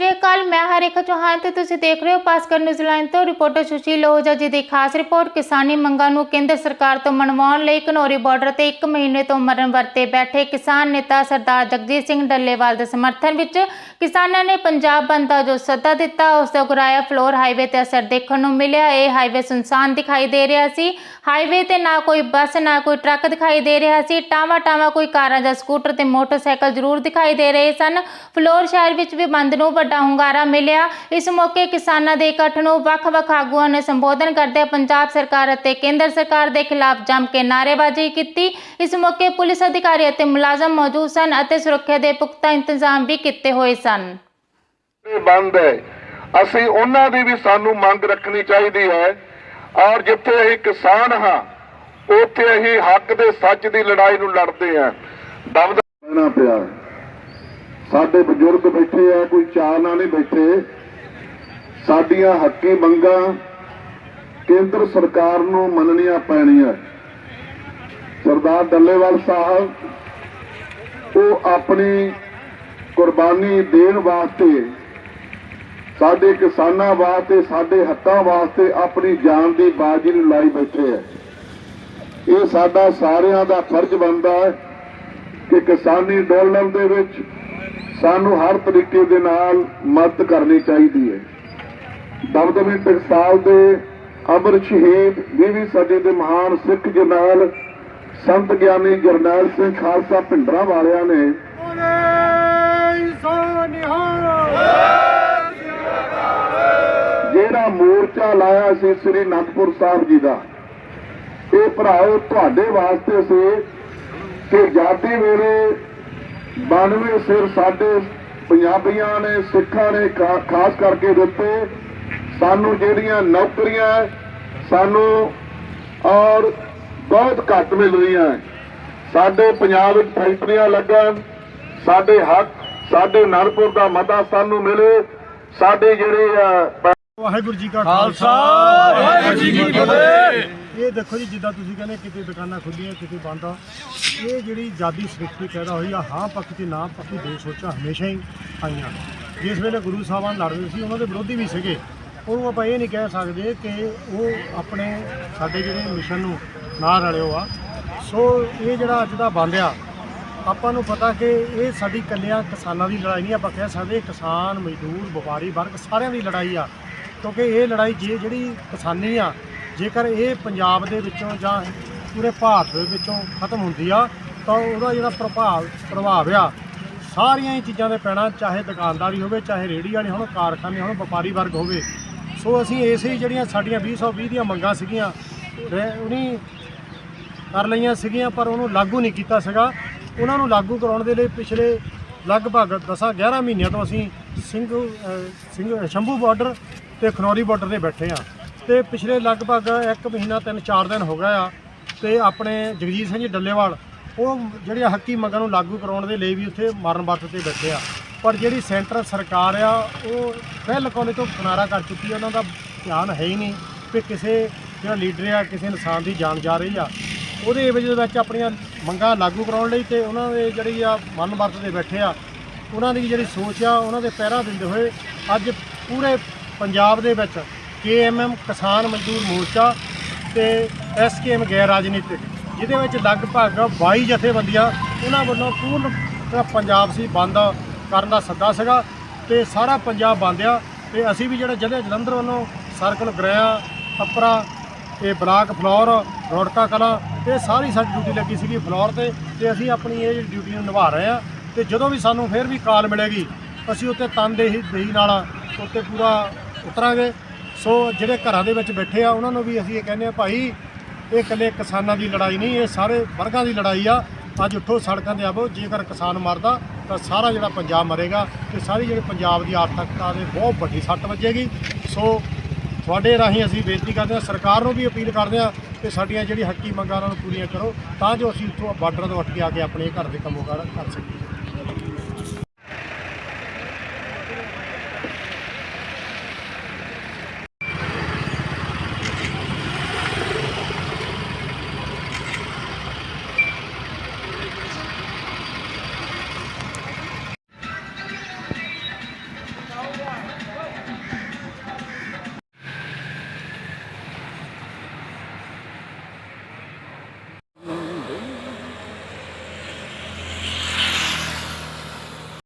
ਸ੍ਰੀ ਅਕਾਲ, ਮੈਂ ਹਰੇਖਾ ਚੌਹਾਨ ਤੇ ਤੁਸੀਂ ਦੇਖ ਰਹੇ ਹੋ ਪਾਸਕਰ ਨਿਊਜ਼ੀਲੈਂਡ ਤੋਂ ਰਿਪੋਰਟਰ ਸੁਸ਼ੀਲ ਲੋਹਜਾ ਜੀ ਦੀ ਖਾਸ ਰਿਪੋਰਟ। ਕਿਸਾਨੀ ਮੰਗਾਂ ਨੂੰ ਕੇਂਦਰ ਸਰਕਾਰ ਤੋਂ ਮਨਵਾਉਣ ਲਈ ਘਨੌਰੀ ਬਾਰਡਰ ਤੇ 1 ਮਹੀਨੇ ਤੋਂ ਮਰਨ ਵਰਤੇ ਬੈਠੇ ਕਿਸਾਨ ਨੇਤਾ ਸਰਦਾਰ ਜਗਜੀਤ ਸਿੰਘ ਡੱਲੇਵਾਲ ਦੇ ਸਮਰਥਨ ਵਿੱਚ ਕਿਸਾਨਾਂ ਨੇ ਪੰਜਾਬ ਬੰਦ ਦਾ ਜੋ ਸੱਦਾ ਦਿੱਤਾ, ਉਸ ਦਾ ਗੁਰਾਇਆ ਫਲੋਰ ਹਾਈਵੇ ਤੇ ਅਸਰ ਦੇਖਣ ਨੂੰ ਮਿਲਿਆ। ਇਹ ਹਾਈਵੇ ਸੁਨਸਾਨ ਦਿਖਾਈ ਦੇ ਰਿਹਾ ਸੀ। ਹਾਈਵੇ ਤੇ ਨਾ ਕੋਈ ਬੱਸ, ਨਾ ਕੋਈ ਟਰੱਕ ਦਿਖਾਈ ਦੇ ਰਿਹਾ ਸੀ। ਟਾਵਾ ਟਾਵਾ ਕੋਈ ਕਾਰਾਂ ਜਾਂ ਸਕੂਟਰ ਤੇ ਮੋਟਰਸਾਈਕਲ ਜ਼ਰੂਰ ਦਿਖਾਈ ਦੇ ਰਹੇ ਸਨ। ਫਲੋਰ ਸ਼ਹਿਰ ਵਿੱਚ ਵੀ ਬੰਦ ਨੂੰ ਵੱਡਾ ਹੁੰਗਾਰਾ ਮਿਲਿਆ। ਇਸ ਮੌਕੇ ਕਿਸਾਨਾਂ ਦੇ ਇਕੱਠ ਨੂੰ ਵੱਖ-ਵੱਖ ਆਗੂਆਂ ਨੇ ਸੰਬੋਧਨ ਕਰਦੇ ਪੰਜਾਬ ਸਰਕਾਰ ਅਤੇ ਕੇਂਦਰ ਸਰਕਾਰ ਦੇ ਖਿਲਾਫ ਜੰਮ ਕੇ ਨਾਅਰੇਬਾਜ਼ੀ ਕੀਤੀ। ਇਸ ਮੌਕੇ ਪੁਲਿਸ ਅਧਿਕਾਰੀ ਅਤੇ ਮੁਲਾਜ਼ਮ ਮੌਜੂਦ ਸਨ ਅਤੇ ਸੁਰੱਖਿਆ ਦੇ ਪੁਖਤਾ ਇੰਤਜ਼ਾਮ ਵੀ ਕੀਤੇ ਹੋਏ ਸਨ। ਇਹ ਬੰਦ ਹੈ। ਅਸੀਂ ਉਹਨਾਂ ਦੀ ਵੀ ਸਾਨੂੰ ਮੰਗ ਰੱਖਣੀ ਚਾਹੀਦੀ ਹੈ। ਔਰ ਜਿੱਥੇ ਅਸੀਂ ਕਿਸਾਨ ਹਾਂ ਉੱਥੇ ਅਸੀਂ ਹੱਕ ਦੇ ਸੱਚ ਦੀ ਲੜਾਈ ਨੂੰ ਲੜਦੇ ਹਾਂ। ਦਬਦਾ ਰਹਿਣਾ ਪਿਆ ਸਾਡੇ ਬਜ਼ੁਰਗ ਬੈਠੇ ਆ ਕੋਈ ਚਾਰ ਨਾਲ ਨਹੀਂ ਬੈਠੇ। ਸਾਡੀਆਂ ਹੱਕੀ ਮੰਗਾਂ ਕੇਂਦਰ ਸਰਕਾਰ ਨੂੰ ਮੰਨਣੀਆਂ ਪੈਣੀਆਂ। ਸਰਦਾਰ ਡੱਲੇਵਾਲ ਸਾਹਿਬ ਉਹ ਆਪਣੀ ਕੁਰਬਾਨੀ ਦੇਣ ਵਾਸਤੇ, ਸਾਡੇ ਕਿਸਾਨਾਂ ਵਾਸਤੇ, ਸਾਡੇ ਹੱਕਾਂ ਵਾਸਤੇ ਆਪਣੀ ਜਾਨ ਦੀ ਬਾਜੀ ਨੂੰ ਲਾਈ ਬੈਠੇ ਹੈ ਇਹ ਸਾਡਾ ਸਾਰਿਆਂ ਦਾ ਫਰਜ਼ ਬਣਦਾ ਹੈ ਕਿ ਕਿਸਾਨੀ ਅੰਦੋਲਨ ਦੇ ਵਿੱਚ ਸਾਨੂੰ ਹਰ ਤਰੀਕੇ ਦੇ ਨਾਲ ਮਦਦ ਕਰਨੀ ਚਾਹੀਦੀ ਹੈ। ਦਮਦਮੀ ਟਕਸਾਲ ਦੇ ਅਮਰ ਸ਼ਹੀਦ 20ਵੀਂ ਸਦੀ ਦੇ ਮਹਾਨ ਸਿੱਖ ਜਰਨੈਲ ਸੰਤ ਗਿਆਨੀ ਜਰਨੈਲ ਸਿੰਘ ਖਾਲਸਾ ਭਿੰਡਰਾਂ ਵਾਲਿਆਂ ਨੇ ਜਿਹੜਾ ਮੋਰਚਾ ਲਾਇਆ ਸੀ ਸ੍ਰੀ ਅਨੰਦਪੁਰ ਸਾਹਿਬ ਜੀ ਦਾ, ਇਹ ਭਰਾਓ, ਤੁਹਾਡੇ ਵਾਸਤੇ ਸੀ ਕਿ ਜਾਤੀ ਵੇਲੇ 92 ਸਿਰ ਸਾਡੇ ਪੰਜਾਬੀਆਂ ਨੇ, ਸਿੱਖਾਂ ਨੇ ਖਾਸ ਕਰਕੇ ਦਿੱਤੇ। ਸਾਨੂੰ ਜਿਹੜੀਆਂ ਨੌਕਰੀਆਂ, ਸਾਨੂੰ ਔਰ ਬਹੁਤ ਘੱਟ ਮਿਲ ਰਹੀਆਂ। ਸਾਡੇ ਪੰਜਾਬ ਵਿੱਚ ਫੈਕਟਰੀਆਂ ਲੱਗਣ, ਸਾਡੇ ਹੱਕ ਸਾਡੇ ਨਰਪੁਰ ਦਾ ਮਤਾ ਸਾਨੂੰ ਮਿਲੇ। ਸਾਡੇ ਜਿਹੜੇ ਵਾਹਿਗੁਰੂ ਜੀ ਕਾ ਖਾਲਸਾ ਵਾਹਿਗੁਰੂ ਜੀ ਕੀ ਫਤਿਹ। ਇਹ ਦੇਖੋ ਜੀ ਜਿੱਦਾਂ ਤੁਸੀਂ ਕਹਿੰਦੇ ਕਿਤੇ ਦੁਕਾਨਾਂ ਖੁੱਲੀਆਂ ਕਿਤੇ ਬੰਦ ਆ। ਇਹ ਜਿਹੜੀ ਆਜ਼ਾਦੀ ਸ੍ਰਿਸ਼ਟੀ ਪੈਦਾ ਹੋਈ ਆ ਹਾਂ ਪੱਖ ਤੇ ਨਾ ਪੱਖੀ ਦੋ ਸੋਚਾਂ ਹਮੇਸ਼ਾ ਹੀ ਆਈਆਂ। ਜਿਸ ਵੇਲੇ ਗੁਰੂ ਸਾਹਿਬਾਨ ਲੜਦੇ ਸੀ ਉਹਨਾਂ ਦੇ ਵਿਰੋਧੀ ਵੀ ਸੀਗੇ। ਉਹਨੂੰ ਆਪਾਂ ਇਹ ਨਹੀਂ ਕਹਿ ਸਕਦੇ ਕਿ ਉਹ ਆਪਣੇ ਸਾਡੇ ਜਿਹੜੇ ਮਿਸ਼ਨ ਨੂੰ ਨਾ ਰਲਿਓ ਆ। ਸੋ ਇਹ ਜਿਹੜਾ ਅੱਜ ਦਾ ਬੰਦ ਆ ਆਪਾਂ ਨੂੰ ਪਤਾ ਕਿ ਇਹ ਸਾਡੀ ਕੱਲਿਆਂ ਕਿਸਾਨਾਂ ਦੀ ਲੜਾਈ ਨਹੀਂ, ਆਪਾਂ ਕਹਿ ਸਕਦੇ ਕਿਸਾਨ, ਮਜ਼ਦੂਰ, ਵਪਾਰੀ ਵਰਗ ਸਾਰਿਆਂ ਦੀ ਲੜਾਈ ਆ। ਕਿਉਂਕਿ ਇਹ ਲੜਾਈ ਜੇ ਜਿਹੜੀ ਕਿਸਾਨੀ ਆ, ਜੇਕਰ ਇਹ ਪੰਜਾਬ ਦੇ ਵਿੱਚੋਂ ਜਾਂ ਪੂਰੇ ਭਾਰਤ ਦੇ ਵਿੱਚੋਂ ਖਤਮ ਹੁੰਦੀ ਆ, ਤਾਂ ਉਹਦਾ ਜਿਹੜਾ ਪ੍ਰਭਾਵ ਪ੍ਰਭਾਵ ਆ, ਸਾਰੀਆਂ ਹੀ ਚੀਜ਼ਾਂ ਦੇ ਪੈਣਾ, ਚਾਹੇ ਦੁਕਾਨਦਾਰੀ ਹੋਵੇ, ਚਾਹੇ ਰੇਹੜੀ ਵਾਲੇ ਹੋਣ, ਕਾਰਖਾਨੇ ਹੋਣ, ਵਪਾਰੀ ਵਰਗ ਹੋਵੇ। ਸੋ ਅਸੀਂ ਇਸੇ ਜਿਹੜੀਆਂ ਸਾਡੀਆਂ 2020 ਦੀਆਂ ਮੰਗਾਂ ਸੀਗੀਆਂ ਰਹਿ- ਉਹਨੀ ਕਰ ਲਈਆਂ ਸੀਗੀਆਂ, ਪਰ ਉਹਨੂੰ ਲਾਗੂ ਨਹੀਂ ਕੀਤਾ ਸੀਗਾ। ਉਹਨਾਂ ਨੂੰ ਲਾਗੂ ਕਰਾਉਣ ਦੇ ਲਈ ਪਿਛਲੇ ਲਗਭਗ 10 11 ਮਹੀਨਿਆਂ ਤੋਂ ਅਸੀਂ ਸਿੰਘ ਸਿੰਘ, ਸ਼ੰਭੂ ਬਾਰਡਰ ਤੇ ਖਨੌਰੀ ਬਾਰਡਰ ਤੇ ਬੈਠੇ ਆ ਤੇ ਪਿਛਲੇ ਲਗਭਗ 1 ਮਹੀਨਾ 3-4 ਦਿਨ ਹੋ ਗਿਆ ਆ ਤੇ ਆਪਣੇ ਜਗਜੀਤ ਸਿੰਘ ਜੀ ਡੱਲੇਵਾਲ, ਉਹ ਜਿਹੜੀਆਂ ਹੱਕੀ ਮੰਗਾਂ ਨੂੰ ਲਾਗੂ ਕਰਾਉਣ ਦੇ ਲਈ ਵੀ ਉੱਥੇ ਮਰਨ ਵਰਤ ਤੇ ਬੈਠੇ ਆ। ਪਰ ਜਿਹੜੀ ਸੈਂਟਰ ਸਰਕਾਰ ਆ, ਉਹ ਪਹਿਲ ਬਿਲਕੁਲ ਤੋਂ ਕਿਨਾਰਾ ਕਰ ਚੁੱਕੀ ਆ, ਉਹਨਾਂ ਦਾ ਧਿਆਨ ਹੈ ਹੀ ਨਹੀਂ ਕਿ ਕਿਸੇ ਜਿਹੜਾ ਲੀਡਰ ਆ, ਕਿਸੇ ਇਨਸਾਨ ਦੀ ਜਾਨ ਜਾ ਰਹੀ ਆ। ਉਹਦੇ ਏਵਜ ਦੇ ਵਿੱਚ ਆਪਣੀਆਂ ਮੰਗਾਂ ਲਾਗੂ ਕਰਾਉਣ ਲਈ ਤੇ ਉਹਨਾਂ ਦੇ ਜਿਹੜੀ ਆ ਮਨ ਵਰਤਦੇ ਬੈਠੇ ਆ, ਉਹਨਾਂ ਦੀ ਜਿਹੜੀ ਸੋਚ ਆ, ਉਹਨਾਂ ਦੇ ਪਹਿਰਾ ਦਿੰਦੇ ਹੋਏ ਅੱਜ ਪੂਰੇ ਪੰਜਾਬ ਦੇ ਵਿੱਚ ਕੇਐਮਐਮ ਕਿਸਾਨ ਮਜ਼ਦੂਰ ਮੋਰਚਾ ਤੇ ਐਸਕੇਐਮ ਗੈਰ ਰਾਜਨੀਤਿਕ, ਜਿਹਦੇ ਵਿੱਚ ਲਗਭਗ 22 ਜਥੇਬੰਦੀਆਂ ਉਹਨਾਂ ਵੱਲੋਂ ਪੂਰਨ ਜਿਹੜਾ ਪੰਜਾਬ ਸੀ, ਬੰਦ ਕਰਨ ਦਾ ਸੱਦਾ ਸੀਗਾ ਤੇ ਸਾਰਾ ਪੰਜਾਬ ਬੰਦ ਆ ਤੇ ਅਸੀਂ ਵੀ ਜਿਹੜਾ ਜ਼ਿਲ੍ਹੇ ਜਲੰਧਰ ਵੱਲੋਂ ਸਰਕਲ ਗ੍ਰਿਆ ਅਪਰਾ ਇਹ ਬਲਾਕ ਫਲੋਰ, ਰੋੜਕਾ ਕਲਾ ਇਹ ਸਾਰੀ ਸਾਡੀ ਡਿਊਟੀ ਲੱਗੀ ਸੀਗੀ ਫਲੋਰ ਤੇ ਤੇ ਅਸੀਂ ਆਪਣੀ ਇਹ ਡਿਊਟੀ ਨੂੰ ਨਿਭਾ ਰਹੇ ਆ ਤੇ ਜਦੋਂ ਵੀ ਸਾਨੂੰ ਫਿਰ ਵੀ ਕਾਲ ਮਿਲੇਗੀ, ਅਸੀਂ ਉੱਤੇ ਤਨਦੇਹੀ ਦੇਹੀ ਨਾਲ ਉੱਤੇ ਪੂਰਾ ਉਤਰਾਂਗੇ। ਸੋ ਜਿਹੜੇ ਘਰਾਂ ਦੇ ਵਿੱਚ ਬੈਠੇ ਆ, ਉਹਨਾਂ ਨੂੰ ਵੀ ਅਸੀਂ ਇਹ ਕਹਿੰਦੇ ਆ ਭਾਈ, ਇਹ ਇਕੱਲੇ ਕਿਸਾਨਾਂ ਦੀ ਲੜਾਈ ਨਹੀਂ, ਇਹ ਸਾਰੇ ਵਰਗਾਂ ਦੀ ਲੜਾਈ ਆ। ਅੱਜ ਉੱਠੋ ਸੜਕਾਂ ਤੇ ਆਵੋ, ਜੇਕਰ ਕਿਸਾਨ ਮਰਦਾ, ਤਾਂ ਸਾਰਾ ਜਿਹੜਾ ਪੰਜਾਬ ਮਰੇਗਾ ਤੇ ਸਾਰੀ ਜਿਹੜੀ ਪੰਜਾਬ ਦੀ ਆਰਥਿਕਤਾ ਦੇ ਬਹੁਤ ਵੱਡੀ ਸੱਟ ਵੱਜੇਗੀ। ਸੋ ਤੁਹਾਡੇ ਰਾਹੀਂ ਅਸੀਂ ਬੇਨਤੀ ਕਰਦੇ ਹਾਂ, ਸਰਕਾਰ ਨੂੰ ਵੀ ਅਪੀਲ ਕਰਦੇ ਹਾਂ ਕਿ ਸਾਡੀਆਂ ਜਿਹੜੀ ਹੱਕੀ ਮੰਗਾਂ ਉਹਨਾਂ ਨੂੰ ਪੂਰੀਆਂ ਕਰੋ ਤਾਂ ਜੋ ਅਸੀਂ ਉੱਥੋਂ ਬਾਰਡਰਾਂ ਤੋਂ ਉੱਠ ਕੇ ਆ ਕੇ ਆਪਣੇ ਘਰ ਦੇ ਕੰਮੋ ਕਰ ਸਕੀਏ।